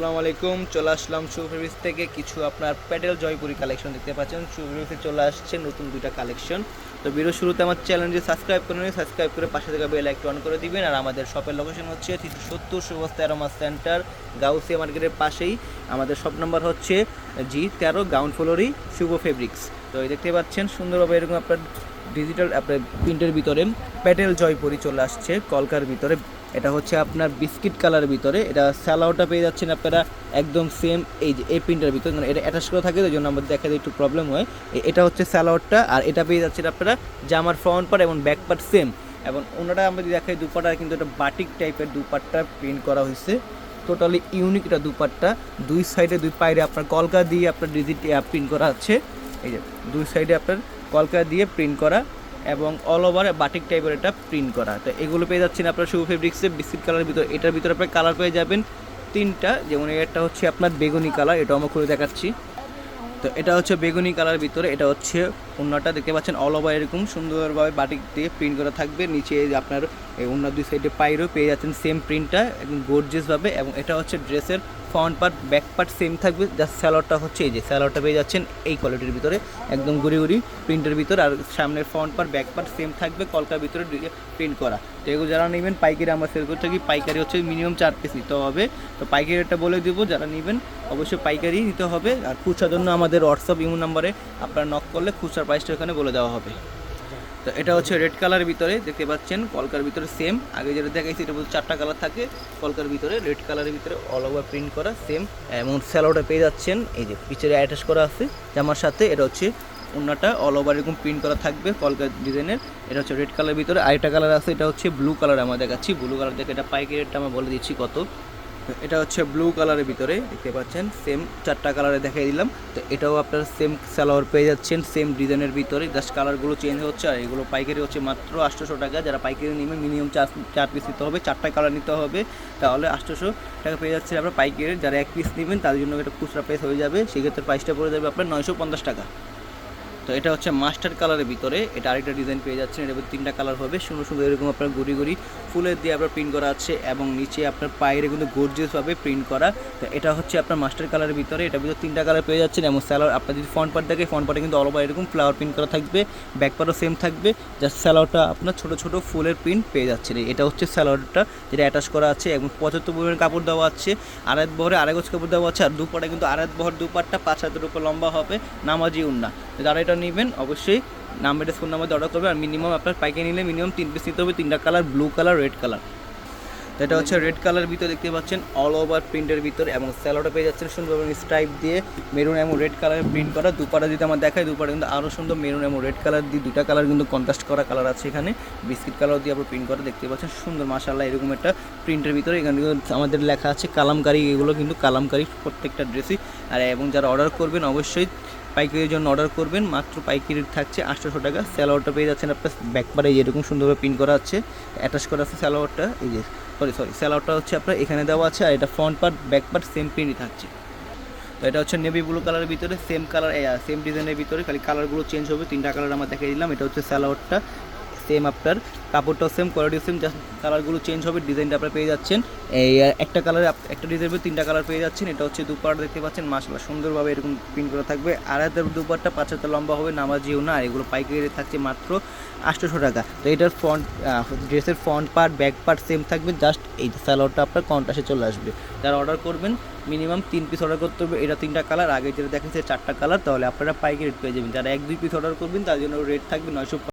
আসসালামু আলাইকুম, চলে আসলাম সুফেভিস থেকে কিছু আপনার প্যাডেল জয়পুরি কালেকশন দেখতে পাচ্ছেন। সুফেভিসে চলে আসছে নতুন দুইটা কালেকশন তো ভিডিও শুরুতে আমার চ্যানেলটি সাবস্ক্রাইব করে নিন সাবস্ক্রাইব করে পাশে থেকে বেল আইকন অন করে দিবেন। আর আমাদের শপের লোকেশন হচ্ছে তিনশো সত্তর সুবস্তা অ্যারোমা সেন্টার গাউসিয়া মার্কেটের পাশেই। আমাদের শপ নাম্বার হচ্ছে জি তেরো গ্রাউন্ড ফ্লোরি শুভ ফেব্রিক্স তো এই দেখতে পাচ্ছেন, সুন্দরভাবে এরকম আপনার ডিজিটাল আপনার প্রিন্টের ভিতরে প্যাটেল জয়পুরি চলে আসছে, কলকার ভিতরে। এটা হচ্ছে আপনার বিস্কিট কালার ভিতরে। এটা স্যালাওটা পেয়ে যাচ্ছেন আপনারা একদম সেম এই যে, এই প্রিন্টের ভিতরে। মানে এটা অ্যাটাচ করা থাকে ওই জন্য আমাদের দেখাতে একটু প্রবলেম হয়। এটা হচ্ছে স্যালাওয়ারটা আর এটা পেয়ে যাচ্ছেন আপনারা জামার ফ্রন্ট পার্ট এবং ব্যাক পার্ট সেম এবং ওনারা আমরা যদি দেখাই দুপাটা, কিন্তু এটা বাটিক টাইপের দুপাট্টা প্রিন্ট করা হয়েছে। টোটালি ইউনিক এটা দুপাট্টা। দুই সাইডে দুই পায়রে আপনার কলকা দিয়ে আপনার ডিজিট প্রিন্ট করা আছে। এই যে, দুই সাইডে আপনার কলকা দিয়ে প্রিন্ট করা এবং অল ওভার বাটিক টাইপের এটা প্রিন্ট করা। তো এগুলো পেয়ে যাচ্ছেন আপনার শুভ ফেব্রিক্সে বিস্কিট কালারের ভিতরে। এটার ভিতরে আপনার কালার পেয়ে যাবেন তিনটা। যেমন একটা হচ্ছে আপনার বেগুনি কালার এটা আমরা খুলে দেখাচ্ছি। তো এটা হচ্ছে বেগুনি কালার ভিতরে, এটা হচ্ছে ওন্নাটা দেখতে পাচ্ছেন অল ওভার এরকম সুন্দরভাবে বাটিক দিয়ে প্রিন্ট করা থাকবে। নিচে আপনার ওনার দুই সাইডে পাইরও পেয়ে যাচ্ছেন সেম প্রিন্টটা একদম গোর্জেসভাবে এবং এটা হচ্ছে ড্রেসের front part back part same থাকবে। জাস্ট স্যালোয়ারটা হচ্ছে এই যে স্যালোয়ারটা পেয়ে যাচ্ছেন এই কোয়ালিটির ভিতরে। একদম গুড়ি গুড়ি প্রিন্টের ভিতরে আর সামনের front part back part same থাকবে কলকার ভিতরে প্রিন্ট করা। তো এগুলো যারা নেবেন, পাইকারি আমরা সেল করতে থাকি। পাইকারি হচ্ছে মিনিমাম চার পিস নিতে হবে। তো পাইকারি রেটটা বলে দেবো, যারা নেবেন অবশ্যই পাইকারি নিতে হবে। আর খুচরার জন্য আমাদের হোয়াটসঅ্যাপ ইমো নাম্বারে আপনারা নক করলে খুচরার প্রাইসটা ওখানে বলে দেওয়া হবে। তো এটা হচ্ছে রেড কালারের ভিতরে, দেখতে পাচ্ছেন, কলকার ভিতরে সেম আগে যেটা দেখাইছি, এটা বলতে চারটা কালার থাকে, কলকার ভিতরে রেড কালারের ভিতরে অল ওভার প্রিন্ট করা সেম এবং স্যালোটা পেয়ে যাচ্ছেন, এই যে পিছনে অ্যাটাচ করা আছে, জামার সাথে, এটা হচ্ছে অন্যটা অল ওভার এরকম প্রিন্ট করা থাকবে, কলকার ডিজাইনের এটা হচ্ছে রেড কালারের ভিতরে, আরেকটা কালার আছে, এটা হচ্ছে ব্লু কালার আমরা দেখাচ্ছি। ব্লু কালার দেখে এটা পাইকারি রেটটা আমরা বলে দিচ্ছি কত। এটা হচ্ছে ব্লু কালারের ভিতরে, দেখতে পাচ্ছেন? সেম চারটা কালারে দেখাই দিলাম। তো এটাও আপনার সেম সালোয়ার পেয়ে যাচ্ছেন সেম ডিজাইনের ভিতরে। জাস্ট কালারগুলো চেঞ্জ হচ্ছে, আর এগুলো পাইকারি হচ্ছে মাত্র আটশোশো টাকা। যারা পাইকারি নেবেন মিনিমাম চার চার পিস নিতে হবে, চারটা কালার নিতে হবে। তাহলে আটশোশো টাকা পেয়ে যাচ্ছে আপনার পাইকারি। যারা এক পিস নেবেন, তাদের জন্য এটা খুচরা প্রাইস হয়ে যাবে। সেক্ষেত্রে প্রাইসটা পড়ে যাবে আপনার নয়শো পঞ্চাশ টাকা। তো এটা হচ্ছে মাস্টার কালারের ভিতরে। এটা আরেকটা ডিজাইন পেয়ে যাচ্ছেন। এটা তিনটা কালার হবে। সুন্দর সুন্দর এরকম আপনার গুড়ি গুড়ি ফুলের দিয়ে আপনার প্রিন্ট করা আছে এবং নিচে আপনার পায়ের কিন্তু গর্জিয়াসভাবে প্রিন্ট করা। তো এটা হচ্ছে আপনার মাস্টার কালারের ভিতরে। এটা ভিতরে তিনটা কালার পেয়ে যাচ্ছেন এবং স্যালোয়ার আপনার যদি ফ্রন্ট পার্ট দেখে ফ্রন্ট পার্টে কিন্তু অল ওভার এরকম ফ্লাওয়ার প্রিন্ট করা থাকবে। ব্যাক পার্টও সেম থাকবে। জাস্ট স্যালোয়ারটা আপনার ছোটো ছোটো ফুলের প্রিন্ট পেয়ে যাচ্ছেন। এটা হচ্ছে স্যালোয়ারটা যেটা অ্যাটাচ করা আছে এবং পঁচাত্তর পরিমাণ কাপড় দেওয়া আছে। আড়াই বহরে আড়াই গোছ কাপড় দেওয়া আছে। আর দুপাটা কিন্তু আড়াই বহর দুপাটটা পাঁচ হাতের উপর লম্বা হবে। নামাজি উন্না। যারা এটা নেবেন, অবশ্যই নাম্বারটা ফোন নাম্বার অর্ডার করবে আর মিনিমাম আপনার পাইকারি নিলে মিনিমাম তিন পিস নিতে হবে, তিনটা colour blue colour red colour এটা হচ্ছে রেড কালার ভিতরে দেখতে পাচ্ছেন অল ওভার প্রিন্টের ভিতরে এবং স্যালোটা পেয়ে যাচ্ছেন সুন্দরভাবে স্ট্রাইপ দিয়ে মেরুন এবং রেড কালার প্রিন্ট করা। দুপাটা যদি আমার দেখায় দুপাটা কিন্তু আরও সুন্দর মেরুন এবং রেড কালার দিয়ে দুটা কালার কিন্তু কন্ট্রাস্ট করা কালার আছে এখানে। বিস্কিট কালার দিয়ে আপনার প্রিন্ট করা দেখতে পাচ্ছেন, সুন্দর মাশাল্লাহ এরকম একটা প্রিন্টের ভিতরে। এখানে আমাদের লেখা আছে, কালামকারি, এগুলো কিন্তু কালামকারি প্রত্যেকটা ড্রেসই আর এবং যারা অর্ডার করবেন, অবশ্যই পাইকারির জন্য অর্ডার করবেন। মাত্র পাইকারি থাকছে আটশোশো টাকা। স্যালোয়ারটা পেয়ে যাচ্ছেন আপনার ব্যাকপারে যেরকম সুন্দরভাবে প্রিন্ট করা আছে। অ্যাটাচ করা আছে স্যালোয়ারটা। এই যে সরি সরি স্যালোয়ারটা হচ্ছে আপনার এখানে দেওয়া আছে আর এটা front part back part same প্রিন্টই থাকছে। তো এটা হচ্ছে নেভি ব্লু কালারের ভিতরে সেম কালার সেম ডিজাইনের ভিতরে। খালি কালারগুলো চেঞ্জ হবে, তিনটা কালার আমার দেখিয়ে দিলাম। এটা হচ্ছে স্যালোয়ারটা। সেম আপনার কাপড়টাও সেম কোয়ালিটি সেম জাস্ট কালারগুলো চেঞ্জ হবে ডিজাইনটা আপনারা পেয়ে যাচ্ছেন। এই একটা কালার একটা ডিজাইন ডিজাইনের তিনটা কালার পেয়ে যাচ্ছেন। এটা হচ্ছে দুপাট দেখতে পাচ্ছেন মাসাল্লাহ সুন্দরভাবে এরকম প্রিন্ট করা থাকবে। আর হাতের দুপাটটা পাঁচ হাতে লম্বা হবে নামাজিও না এগুলো পাইকারি থাকছে মাত্র আটশোশো টাকা। তো এটার ফ্রন্ট ড্রেসের front part back part same থাকবে জাস্ট এই স্যালোয়ারটা আপনার কন্ট্রাস্টে চলে আসবে। যারা অর্ডার করবেন মিনিমাম তিন পিস অর্ডার করতে হবে, এটা তিনটা কালার আগে যেটা দেখেছে চারটা কালার তাহলে আপনারা পাইকারি রেট পেয়ে যাবেন। যারা এক, দুই পিস অর্ডার করবেন, তার জন্য রেট থাকবে নয়শো